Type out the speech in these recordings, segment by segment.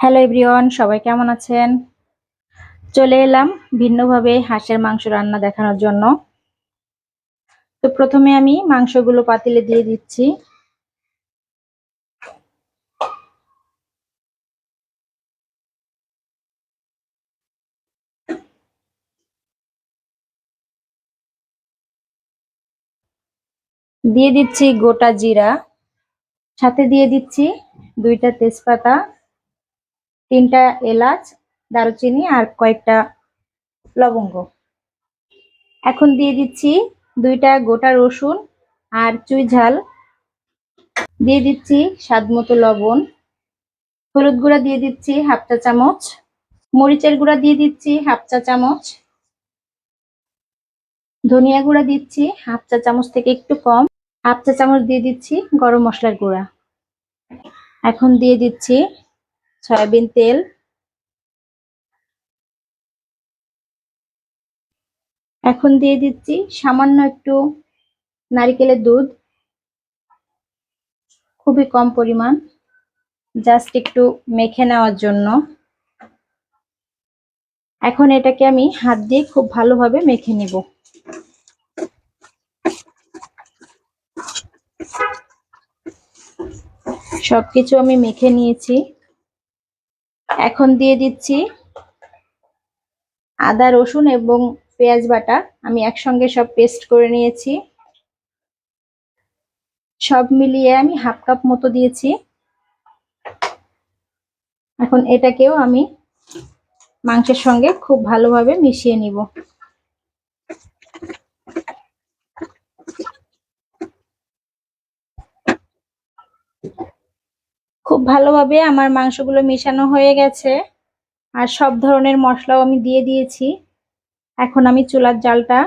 Hello everyone সবাই কেমন আছেন? চলে এলাম ভিন্নভাবে হাঁসের মাংস রান্না দেখানোর জন্য। তো প্রথমে আমি মাংসগুলো পাতিলে দিয়ে দিচ্ছি। দিয়ে দিচ্ছি গোটা জিরা। সাথে দিয়ে দিচ্ছি দুইটা তেজপাতা। তিনটা এলাচ, দারুচিনি আর কয়েকটা লবঙ্গ। এখন দিয়ে দিচ্ছি দুইটা গোটা রসুন আর চুই ঝাল। দিয়ে দিচ্ছি স্বাদ মতো লবণ। হলুদ গুঁড়া দিয়ে দিচ্ছি হাফ চা চামচ। মরিচের গুঁড়া দিয়ে দিচ্ছি হাফ চা চামচ। ধনিয়া গুঁড়া দিচ্ছি হাফ চা চামচ থেকে একটু কম। হাফ চা চামচ দিয়ে দিচ্ছি গরম মশলার গুঁড়া। এখন দিয়ে দিচ্ছি সয়াবিন তেল। এখন দিয়ে দিচ্ছি সামান্য একটু নারিকেলের দুধ। খুবই কম পরিমাণ। জাস্ট একটু মেখে নেওয়ার জন্য। এখন এটাকে আমি হাত দিয়ে খুব ভালোভাবে মেখে নিব। সবকিছু আমি মেখে নিয়েছি। এখন দিয়ে দিচ্ছি আদা, রসুন এবং পেঁয়াজ বাটা। আমি একসঙ্গে সব পেস্ট করে নিয়েছি। সব মিলিয়ে আমি হাফ কাপ মতো দিয়েছি। এখন এটাকেও আমি মাংসের সঙ্গে খুব ভালোভাবে মিশিয়ে নিব। খুব ভালোভাবে আমার মাংসগুলো মেশানো হয়ে গেছে। আর সব ধরনের মশলাও আমি দিয়ে দিয়েছি। এখন আমি চুলার জালটা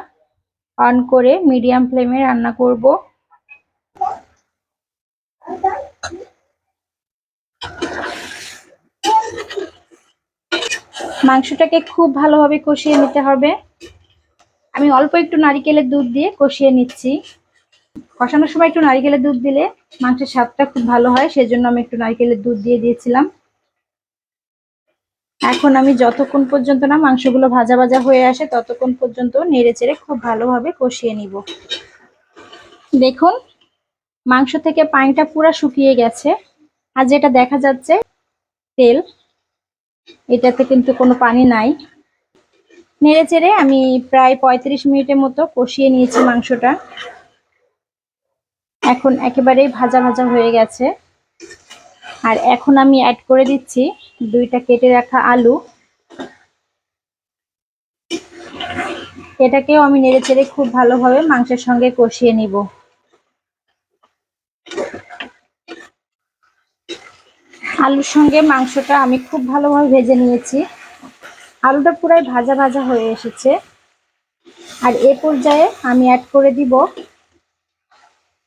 অন করে মিডিয়াম ফ্লেমে রান্না করব। মাংসটাকে খুব ভালোভাবে কষিয়ে নিতে হবে। আমি অল্প একটু নারিকেলের দুধ দিয়ে কষিয়ে নিচ্ছি। কষানোর সময় একটু নারিকেলের দুধ দিলে মাংসের স্বাদটা খুব ভালো হয়, সেজন্য আমি একটু নারিকেলের দুধ দিয়ে দিয়েছিলাম। এখন আমি যতক্ষণ পর্যন্ত না মাংসগুলো ভাজা ভাজা হয়ে আসে, ততক্ষণ পর্যন্ত নেড়ে চেড়ে খুব ভালোভাবে কষিয়ে নিব। দেখুন, মাংস থেকে পানিটা পুরো শুকিয়ে গেছে। আর যেটা দেখা যাচ্ছে, তেল, এটাতে কিন্তু কোনো পানি নাই। নেড়ে চেড়ে আমি প্রায় পঁয়ত্রিশ মিনিটের মতো কষিয়ে নিয়েছি মাংসটা। এখন একেবারেই ভাজা ভাজা হয়ে গেছে। আর এখন আমি অ্যাড করে দিচ্ছি দুইটা কেটে রাখা আলু। এটাকেও আমি নেড়ে চেড়ে খুব ভালোভাবে মাংসের সঙ্গে কষিয়ে নিব। আলুর সঙ্গে মাংসটা আমি খুব ভালোভাবে ভেজে নিয়েছি। আলুটা পুরাই ভাজা ভাজা হয়ে এসেছে। আর এ পর্যায়ে আমি অ্যাড করে দিব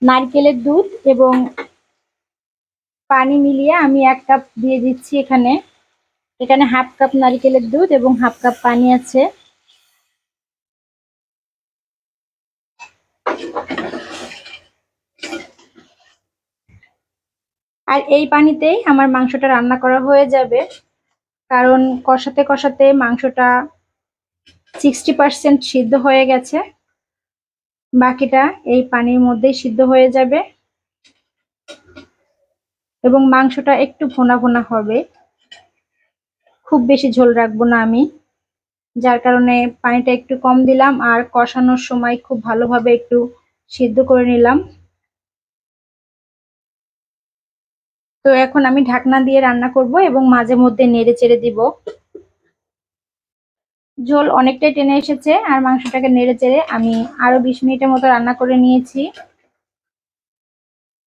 নারকেলের দুধ এবং পানি মিলিয়ে আমি এক কাপ দিয়ে দিচ্ছি এখানে। এখানে হাফ কাপ নারকেলের দুধ এবং হাফ কাপ পানি আছে। আর এই পানিতেই আমার মাংসটা রান্না করা হয়ে যাবে। কারণ কষাতে কষাতে মাংসটা সিক্সটি পার্সেন্ট সিদ্ধ হয়ে গেছে। বাকিটা এই পানির মধ্যেই সিদ্ধ হয়ে যাবে। এবং মাংসটা একটু ভোনা ভোনা হবে। খুব বেশি ঝোল রাখব না আমি। যার কারণে পানিটা একটু কম দিলাম আর কষানোর সময় খুব ভালোভাবে একটু সিদ্ধ করে নিলাম। তো এখন আমি ঢাকনা দিয়ে রান্না করব এবং মাঝে মধ্যে নেড়ে চেড়ে দিব। ঝোল অনেকটাই টেনে এসেছে আর মাংসটাকে নেড়ে চেড়ে আমি আরও বিশ মিনিটের মতো রান্না করে নিয়েছি।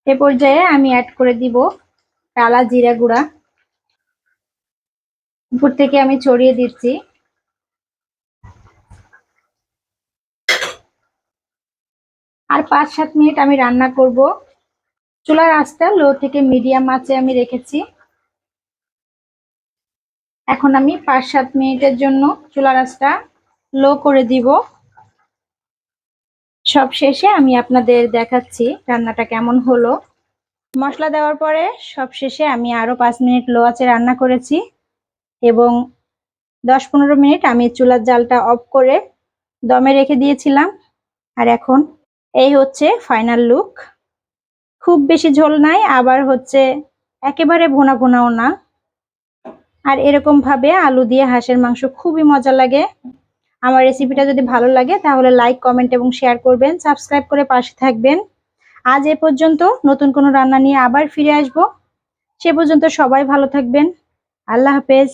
এ পর্যায়ে আমি অ্যাড করে দিব টালা জিরা গুঁড়া। উপর থেকে আমি ছড়িয়ে দিচ্ছি। আর পাঁচ সাত মিনিট আমি রান্না করব। চুলার আঁচটা লো থেকে মিডিয়াম আঁচে আমি রেখেছি। এখন আমি পাঁচ সাত মিনিটের জন্য চুলা আঁচটা লো করে দিব। সব শেষে আমি আপনাদের দেখাচ্ছি রান্নাটা কেমন হলো। মশলা দেওয়ার পরে সব শেষে আমি আরও পাঁচ মিনিট লো আঁচে রান্না করেছি এবং দশ পনেরো মিনিট আমি চুলার জালটা অফ করে দমে রেখে দিয়েছিলাম। আর এখন এই হচ্ছে ফাইনাল লুক। খুব বেশি ঝোল নাই, আবার হচ্ছে একেবারে ভোনা ভোনাও না। আর এরকম ভাবে আলু দিয়ে হাঁসের মাংস খুবই মজা লাগে। আমার রেসিপিটা যদি ভালো লাগে তাহলে লাইক কমেন্ট এবং শেয়ার করবেন সাবস্ক্রাইব করে পাশে থাকবেন। আজ এ পর্যন্ত নতুন কোনো রান্না নিয়ে আবার ফিরে আসব। সে পর্যন্ত সবাই ভালো থাকবেন। আল্লাহ হাফেজ।